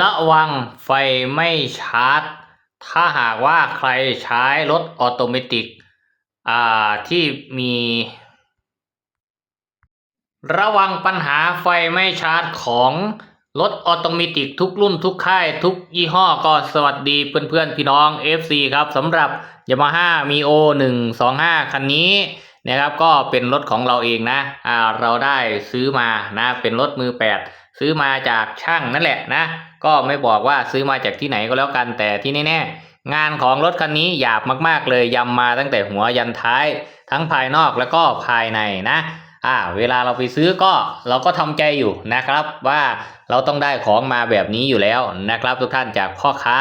ระวังไฟไม่ชาร์จ ถ้าหากว่าใครใช้รถออโตเมติกอ่าที่มี ระวังปัญหาไฟไม่ชาร์จของรถออโตเมติกทุกรุ่นทุกค่ายทุกยี่ห้อก็สวัสดีเพื่อนๆ พี่น้อง FC ครับสำหรับ Yamaha Mio 125 คันนี้นะครับก็เป็นรถของเราเองนะอ่าเราได้ซื้อมานะเป็นรถมือ 8 ซื้อมาจากช่างนั่นแหละนะ ก็ไม่บอกว่าซื้อมาจากที่ไหนก็แล้วกันแต่ที่แน่ๆงานของรถคันนี้หยาบมากๆเลยยำมาตั้งแต่หัวยันท้าย ทั้งภายนอกแล้วก็ภายในนะอ่าเวลาเราไปซื้อก็เราก็ทำใจอยู่นะครับว่าเราต้องได้ของมาแบบนี้อยู่แล้วนะครับ ทุกท่านจากพ่อค้า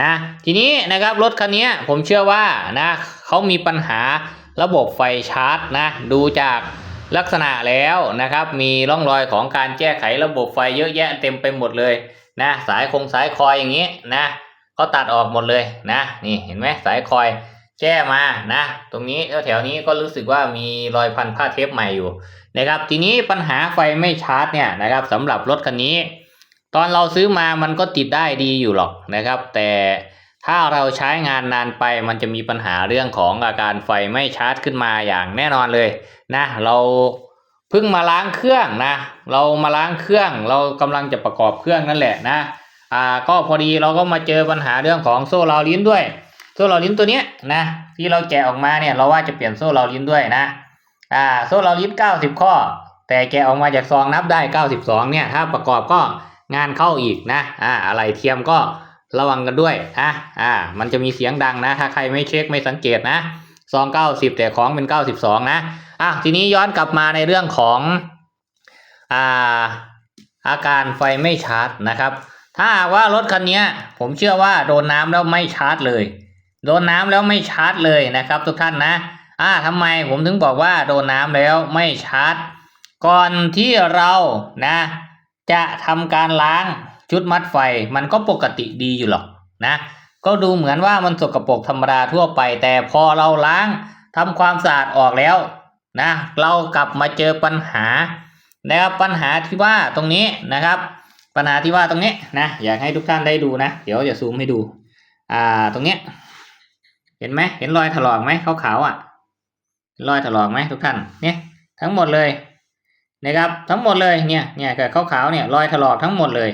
นะทีนี้นะครับรถคันนี้ผมเชื่อว่านะเขามีปัญหาระบบไฟชาร์จนะดูจาก ลักษณะแล้วนะครับ มีร่องรอยของการแก้ไขระบบไฟเยอะแยะเต็มไปหมดเลยนะสายคงสายคอยอย่างนี้นะเขาตัดออกหมดเลยนะนี่เห็นไหมสายคอยแก้มานะ ตรงนี้แถวนี้ก็รู้สึกว่ามีรอยพันผ้าเทปใหม่อยู่นะครับ ทีนี้ปัญหาไฟไม่ชาร์จเนี่ยนะครับสำหรับรถคันนี้ ตอนเราซื้อมามันก็ติดได้ดีอยู่หรอกนะครับ แต่ ถ้าเราใช้งานนานไปมันจะมีปัญหาเรื่องของอาการไฟไม่ชาร์จขึ้นมาอย่างแน่นอนเลยนะเราเพิ่งมาล้างเครื่องนะเรามาล้างเครื่องเรากำลังจะประกอบเครื่องนั่นแหละนะอ่าก็พอดีเราก็มาเจอปัญหาเรื่องของโซ่ราลิ้นด้วย โซ่ราลิ้นตัวเนี้ยนะที่เราแกะออกมาเนี่ยเราว่าจะเปลี่ยนโซ่ราลิ้นด้วยนะอ่าโซ่ราลิ้นเก้าสิบข้อ แต่แกะออกมาจากซองนับได้เก้าสิบสองเนี่ยถ้าประกอบก็งานเข้าอีกนะอ่าอะไรเทียมก็ ระวังกันด้วยอะอ่า มันจะมีเสียงดังนะ ถ้าใครไม่เช็คไม่สังเกตนะซองเก้าสิบแต่ของเป็นเก้าสิบสองนะอะทีนี้ย้อนกลับมาในเรื่องของอ่าอาการไฟไม่ชาร์จนะครับ ถ้าว่ารถคันนี้ผมเชื่อว่าโดนน้ำแล้วไม่ชาร์จเลย โดนน้ำแล้วไม่ชาร์จเลยนะครับ ทุกท่านนะอ่าทำไมผมถึงบอกว่าโดนน้ำแล้วไม่ชาร์จ ก่อนที่เรานะ จะทำการล้าง ชุดมัดไฟมันก็ปกติดีอยู่หรอกนะ ก็ดูเหมือนว่ามันสกปรกธรรมดาทั่วไป แต่พอเราล้างทำความสะอาดออกแล้วนะเรากลับมาเจอปัญหานะครับปัญหาที่ว่าตรงนี้นะครับ ปัญหาที่ว่าตรงนี้นะอยากให้ทุกท่านได้ดูนะ เดี๋ยวจะซูมให้ดู อ่าตรงเนี้ยเห็นไหมเห็นรอยถลอกไหมขาวๆอะรอยถลอกไหมทุกท่านเนี่ยทั้งหมดเลยนะครับทั้งหมดเลยเนี่ยเนี่ยกับขาวๆเนี่ยรอยถลอกทั้งหมดเลย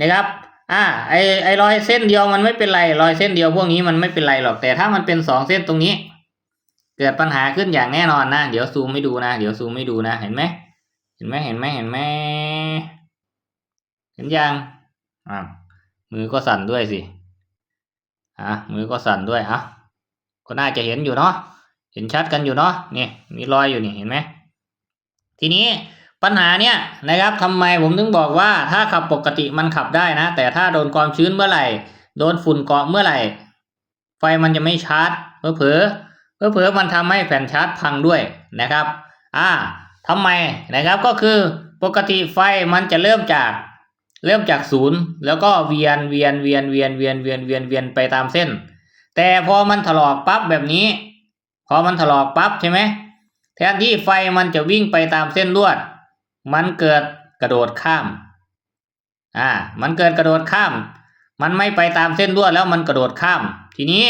นะครับ อ่า ไอไอรอยเส้นเดียวมันไม่เป็นไรรอยเส้นเดียวพวกนี้มันไม่เป็นไรหรอกแต่ถ้ามันเป็นสองเส้นตรงนี้ เกิดปัญหาขึ้นอย่างแน่นอนนะเดี๋ยวซูมให้ดูนะเดี๋ยวซูมให้ดูนะเห็นไหมเห็นไหมเห็นไหมเห็นไหมเห็นยังอ่ามือก็สั่นด้วยสิอะมือก็สั่นด้วยอะก็น่าจะเห็นอยู่เนาะเห็นชัดกันอยู่เนาะนี่มีรอยอยู่นี่เห็นไหมทีนี้ ปัญหาเนี่ยนะครับทำไมผมถึงบอกว่าถ้าขับปกติมันขับได้นะ แต่ถ้าโดนความชื้นเมื่อไหร่ โดนฝุ่นเกาะเมื่อไหร่ ไฟมันจะไม่ชาร์จเผลอเผลอเผลอเผลอมันทำให้แผ่นชาร์จพังด้วยนะครับ อ่าทำไมนะครับก็คือปกติไฟมันจะเริ่มจากเริ่มจากศูนย์แล้วก็เวียนเวียนเวียนเวียนเวียนเวียนเวียนเวียนไปตามเส้น แต่พอมันถลอกปั๊บแบบนี้ พอมันถลอกปั๊บใช่ไหมแทนที่ไฟมันจะวิ่งไปตามเส้นลวด มันเกิดกระโดดข้าม อ่า มันเกิดกระโดดข้าม มันไม่ไปตามเส้นลวดแล้วมันกระโดดข้าม ทีนี้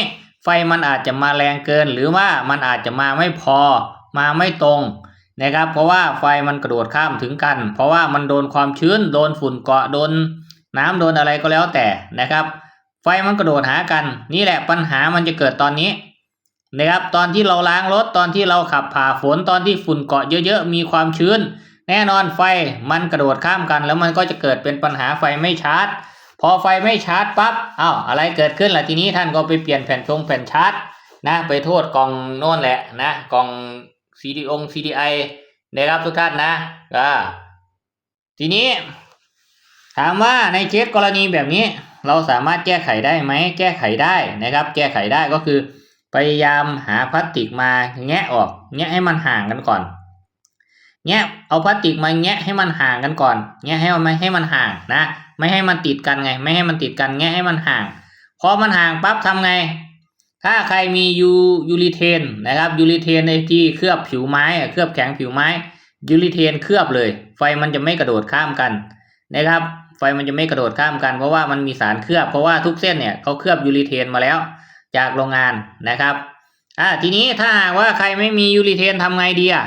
ไฟมันอาจจะมาแรงเกิน หรือว่ามันอาจจะมาไม่พอ มาไม่ตรงนะครับ เพราะว่าไฟมันกระโดดข้ามถึงกัน เพราะว่ามันโดนความชื้น โดนฝุ่นเกาะ โดนน้ำโดนอะไรก็แล้วแต่นะครับ ไฟมันกระโดดหากัน นี่แหละปัญหามันจะเกิดตอนนี้นะครับ ตอนที่เราล้างรถ ตอนที่เราขับผ่าฝน ตอนที่ฝุ่นเกาะเยอะๆ มีความชื้น แน่นอนไฟมันกระโดดข้ามกัน แล้วมันก็จะเกิดเป็นปัญหาไฟไม่ชาร์จ พอไฟไม่ชาร์จปั๊บอ้าวอะไรเกิดขึ้นล่ะทีนี้ท่านก็ไปเปลี่ยนแผ่นชงแผ่นชาร์จนะไปโทษกล่องโน่นแหละนะกล่อง CD อง CDI นะครับทุกท่านนะอ่าทีนี้ ถามว่าในเคสกรณีแบบนี้ เราสามารถแก้ไขได้ไหมแก้ไขได้นะครับ แก้ไขได้ก็คือพยายามหาพลาสติกมาแงะออกแงะให้มันห่างกันก่อน แงะเอาพลาสติกมาแงะให้มันห่างกันก่อน แงะให้มันไม่ให้มันห่างนะ ไม่ให้มันติดกันไง ไม่ให้มันติดกันแงะให้มันห่าง พอมันห่างปั๊บทำไง ถ้าใครมียูยูริเทนนะครับยูริเทนในที่เคลือบผิวไม้เคลือบแข็งผิวไม้ยูริเทนเคลือบเลย ไฟมันจะไม่กระโดดข้ามกันนะครับ ไฟมันจะไม่กระโดดข้ามกัน เพราะว่ามันมีสารเคลือบเพราะว่าทุกเส้นเนี่ยเขาเคลือบยูริเทนมาแล้ว จากโรงงานนะครับอ่าทีนี้ถ้าหากว่าใครไม่มียูริเทนทำไงดีอะ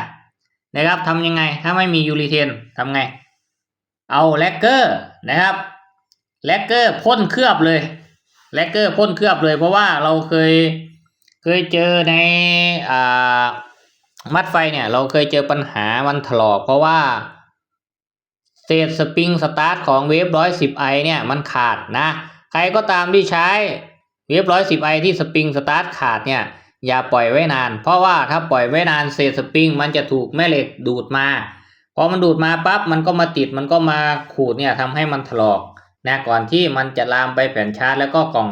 นะครับทำยังไงถ้าไม่มียูริเทนทำไง เอาแลกเกอร์นะครับแลกเกอร์พ่นเคลือบเลยแลกเกอร์พ่นเคลือบเลย เพราะว่าเราเคยเคยเจอในอ่ามัดไฟเนี่ยเราเคยเจอปัญหามันถลอกเพราะว่าเศษสปริงสตาร์ทของเวฟร้อยสิบไอเนี่ยมันขาดนะ ใครก็ตามที่ใช้เวฟร้อยสิบไอที่สปริงสตาร์ทขาดเนี่ย อย่าปล่อยไว้นาน เพราะว่าถ้าปล่อยไว้นานเศษสปริงมันจะถูกแม่เหล็กดูดมาพอมันดูดมาปั๊บมันก็มาติดมันก็มาขูดเนี่ยทำให้มันถลอกนะก่อนที่มันจะลามไปแผ่นชาร์จแล้วก็กล่อง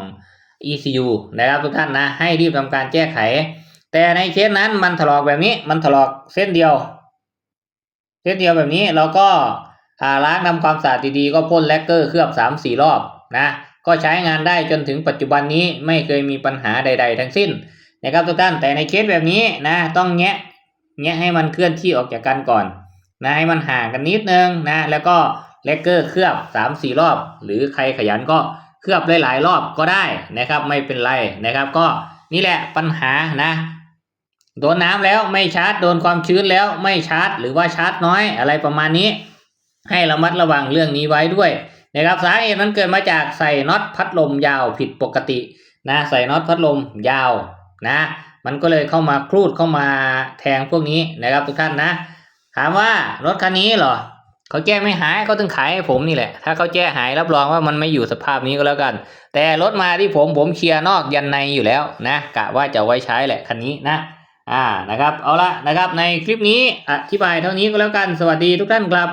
ECU นะครับทุกท่านนะให้รีบทำการแก้ไข แต่ในเคสนั้นมันถลอกแบบนี้มันถลอกเส้นเดียว เส้นเดียวแบบนี้เราก็อาล้างทำความสะอาดดีๆก็พ่นแลกเกอร์เคลือบสามสี่รอบนะก็ใช้งานได้จนถึงปัจจุบันนี้ไม่เคยมีปัญหาใด ๆ ทั้งสิ้น นะครับทุกท่านแต่ในเคสแบบนี้นะต้องแงะแงะให้มันเคลื่อนที่ออกจากกันก่อนนะให้มันห่างกันนิดนึงนะแล้วก็เลกเกอร์เคลือบสามสี่รอบ หรือใครขยันก็เคลือบได้หลายรอบก็ได้นะครับ ไม่เป็นไรนะครับ ก็นี่แหละปัญหานะโดนน้ำแล้วไม่ชาร์จโดนความชื้นแล้วไม่ชาร์จหรือว่าชาร์จน้อยอะไรประมาณนี้ ให้ระมัดระวังเรื่องนี้ไว้ด้วยนะครับสาเหตุมันเกิดมาจากใส่น็อตพัดลมยาวผิดปกตินะใส่น็อตพัดลมยาว นะมันก็เลยเข้ามาครูดเข้ามาแทงพวกนี้นะครับทุกท่านนะ ถามว่ารถคันนี้เหรอเขาแก้ไม่หายเขาถึงขายให้ผมนี่แหละ ถ้าเขาแก้หายรับรองว่ามันไม่อยู่สภาพนี้ก็แล้วกัน แต่รถมาที่ผมผมเคลียร์นอกยันในอยู่แล้วนะกะว่าจะไว้ใช้แหละคันนี้นะอ่านะครับเอาละนะครับในคลิปนี้อธิบายเท่านี้ก็แล้วกันสวัสดีทุกท่านครับ